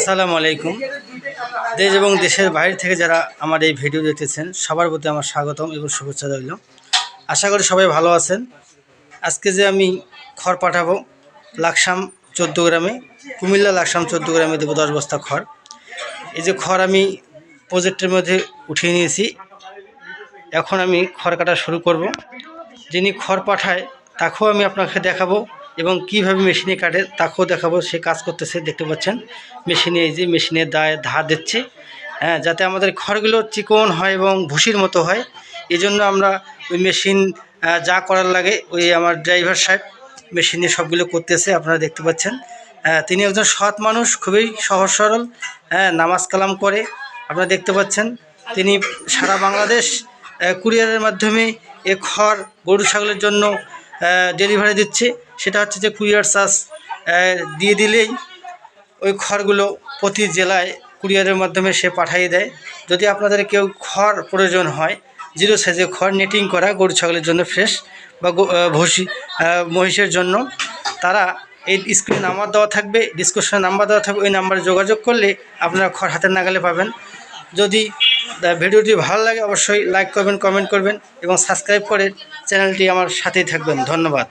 আসসালামু আলাইকুম। দেশ এবং দেশের বাইরে থেকে যারা আমার এই ভিডিও দেখতেছেন, সবার প্রতি আমার স্বাগতম এবং শুভেচ্ছা রইল। আশা করি সবাই ভালো আছেন। আজকে যে আমি খড় পাঠাবো, লাকসাম চোদ্দ গ্রামে, কুমিল্লা লাকসাম চোদ্দ গ্রামে দেবো দশ বস্তা খড়। এই যে খড় আমি প্রজেক্টের মধ্যে উঠিয়ে নিয়েছি। এখন আমি খড় কাটা শুরু করব। যিনি খড় পাঠায়, তাকেও আমি আপনাকে দেখাবো। এবং কীভাবে মেশিনে কাটে তাকেও দেখাবো, সে কাজ করতেছে, দেখতে পাচ্ছেন। মেশিনে এই যে মেশিনের দায়, ধার দিচ্ছে। হ্যাঁ যাতে আমাদের খড়গুলো চিকন হয় এবং ভুসির মতো হয়। এই জন্য আমরা ওই মেশিন যা করার লাগে, ওই আমার ড্রাইভার সাহেব মেশিনে সবগুলো করতেছে, আপনারা দেখতে পাচ্ছেন। তিনি একজন সৎ মানুষ, খুবই সহজ সরল। হ্যাঁ নামাজ কালাম করে, আপনারা দেখতে পাচ্ছেন। তিনি সারা বাংলাদেশ কুরিয়ারের মাধ্যমে এ খড়, গরু, ছাগলের জন্য ডেলিভারি দিচ্ছে। সেটা হচ্ছে যে কুরিয়ার চার্জ দিয়ে দিলেই ওই খড়গুলো প্রতি জেলায় কুরিয়ারের মাধ্যমে সে পাঠিয়ে দেয়। যদি আপনাদের কেউ খড় প্রয়োজন হয় জিরো সাইজের খড় নেটিং করা গরু ছাগলের জন্য ফ্রেশ বা আহ, মহিষের জন্য তারা এই স্ক্রিনে নাম্বার দেওয়া থাকবে। ডিসক্রিপশনে নাম্বার দেওয়া থাকবে। ওই নাম্বারে যোগাযোগ করলে আপনারা খড় হাতের নাগালে পাবেন। যদি ভিডিওটি ভালো লাগে অবশ্যই লাইক করবেন কমেন্ট করবেন এবং সাবস্ক্রাইব করে চ্যানেলটি আমার সাথেই থাকবেন। ধন্যবাদ।